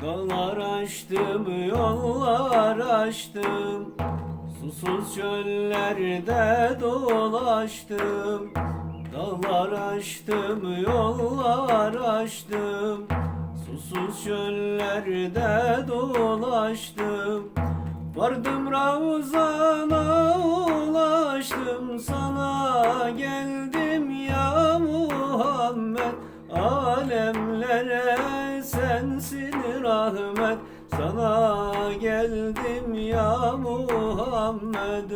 Dağlar aştım, yollar aştım Susuz çöllerde dolaştım. Dağlar aştım, yollar aştım Susuz çöllerde dolaştım. Vardım Ravzan'a ulaştım. Sana geldim rahmet. Sana geldim ya Muhammed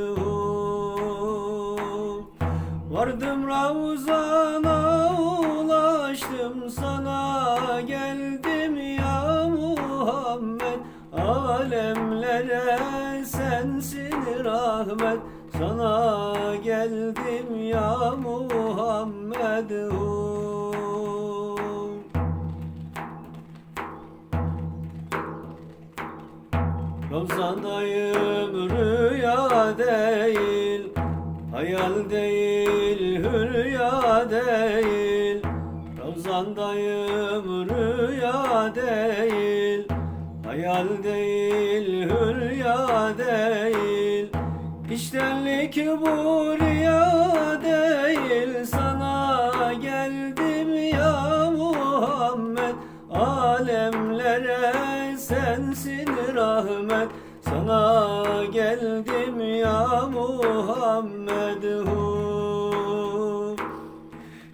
Vardım Ravzan'a ulaştım Sana. Geldim ya Muhammed. Alemlere sensin rahmet. Sana geldim ya Muhammed Ravzadayım rüya değil Hayal değil hülya değil. Ravzandayım rüya değil Hayal değil hülya değil. İştenlik bu rüya değil Sana geldim ya Muhammed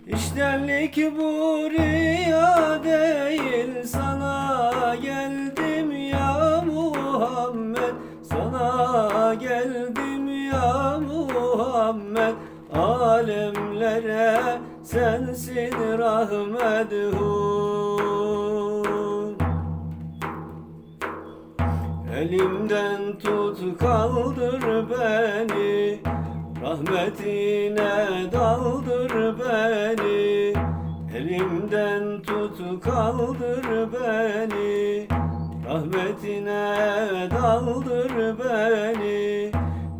İştenlik bu rüya değil. Sana geldim ya Muhammed. Sana geldim ya Muhammed. Alemlere sensin rahmet Elimden tut kaldır beni. Rahmetine daldır beni. Elimden tut kaldır beni. Rahmetine daldır beni.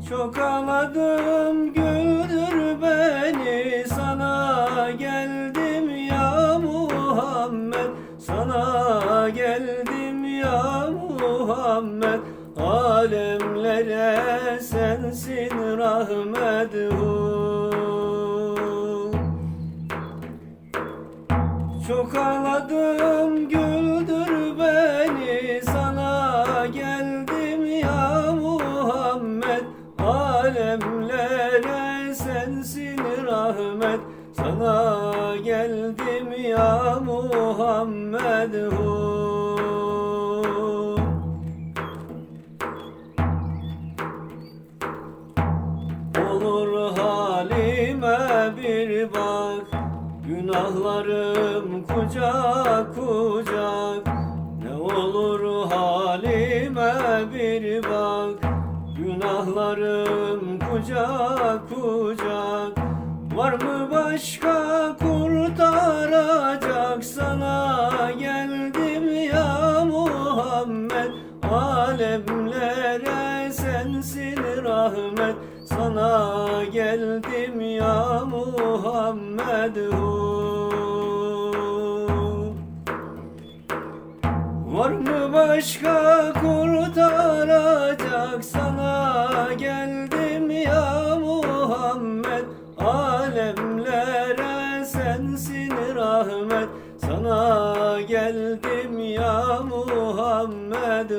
Çok ağladım güldür beni. Sana geldim ya Muhammed. Sana sensin rahmet Çok ağladım güldür beni. Sana geldim ya Muhammed. Alemlere sensin rahmet. Sana geldim ya Muhammed Olur halime bir bak. Günahlarım kucak kucak Ne olur halime bir bak. Günahlarım kucak kucak Var mı başka kurtaracak? Sana geldim ya Muhammed. Alemlere sensin rahmet Sana geldim ya Muhammed Var mı başka kurtaracak? Sana geldim ya Muhammed. Alemlere sensin rahmet. Sana geldim ya Muhammed